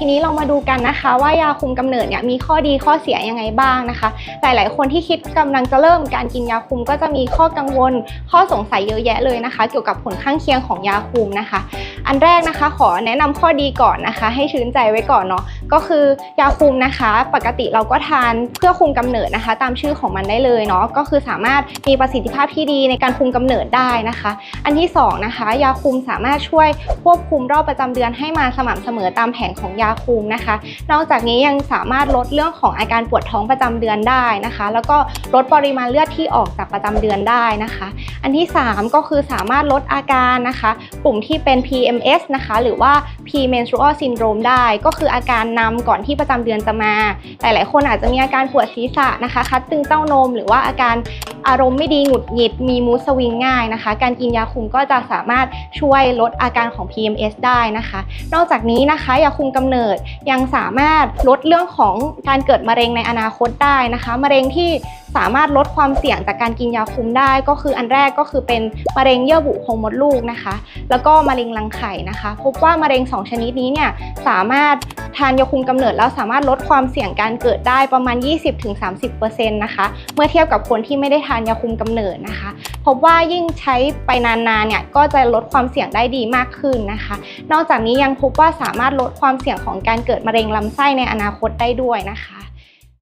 ทีนี้เรามาดูกันนะคะว่ายาคุมกำเนิดเนี่ยมีข้อดีข้อเสียยังไงบ้างนะคะ หลายๆ คนที่คิดกำลังจะเริ่มการกินยาคุมก็จะมีข้อกังวล ข้อสงสัยเยอะแยะเลยนะคะ เกี่ยวกับผลข้างเคียงของยาคุมนะคะ อันแรกนะคะขอแนะนำข้อดีก่อนนะคะ ให้ชื่นใจไว้ก่อนเนาะก็คือยาคุมนะคะ ปกติเราก็ทานเพื่อคุมกำเนิดนะคะ ตามชื่อของมันได้เลยเนาะก็คือสามารถมีประสิทธิภาพที่ดีในการคุมกำเนิดได้นะคะ อันที่สองนะคะยาคุมสามารถช่วยควบคุมรอบประจำเดือนให้มาสม่ำเสมอตามแผนของยาคุมนะคะ นอกจากนี้ยังสามารถลดเรื่องของอาการปวดท้องประจำเดือนได้นะคะ แล้วก็ลดปริมาณเลือดที่ออกจากประจำเดือนได้นะคะ อันที่ 3 ก็คือสามารถลดอาการนะคะ กลุ่มที่เป็น PMS นะคะ หรือว่า premenstrual syndrome ได้ ก็คืออาการนำก่อนที่ประจำเดือนจะมา หลายๆ คนอาจจะมีอาการปวดศีรษะนะคะ คัดตึงเต้านม หรือว่าอาการ อารมณ์ไม่ดีหงุดหงิด มีมูสวิงง่ายนะคะ การกินยาคุมก็จะสามารถช่วยลดอาการของ PMS ได้นะคะ นอกจากนี้นะคะยาคุมกำเนิดยังสามารถลดเรื่องของการเกิดมะเร็งในอนาคตได้นะคะ มะเร็งที่สามารถลดความเสี่ยงจากการกินยาคุมได้ ก็คืออันแรกก็คือเป็นมะเร็งเยื่อบุโพรงมดลูกนะคะ แล้วก็มะเร็งรังไข่นะคะ พบว่ามะเร็ง 2 ชนิดนี้เนี่ยสามารถทานยาคุมกำเนิดแล้วสามารถลดความเสี่ยงการเกิดได้ประมาณ 20-30%นะคะ เมื่อเทียบกับคนที่ไม่ได้ทานยาคุมกำเนิดนะคะ พบว่ายิ่งใช้ไปนานๆเนี่ยก็จะลดความเสี่ยงได้ดีมากขึ้นนะคะ นอกจากนี้ยังพบว่าสามารถลดความเสี่ยงของการเกิดมะเร็งลำไส้ในอนาคตได้ด้วยนะคะ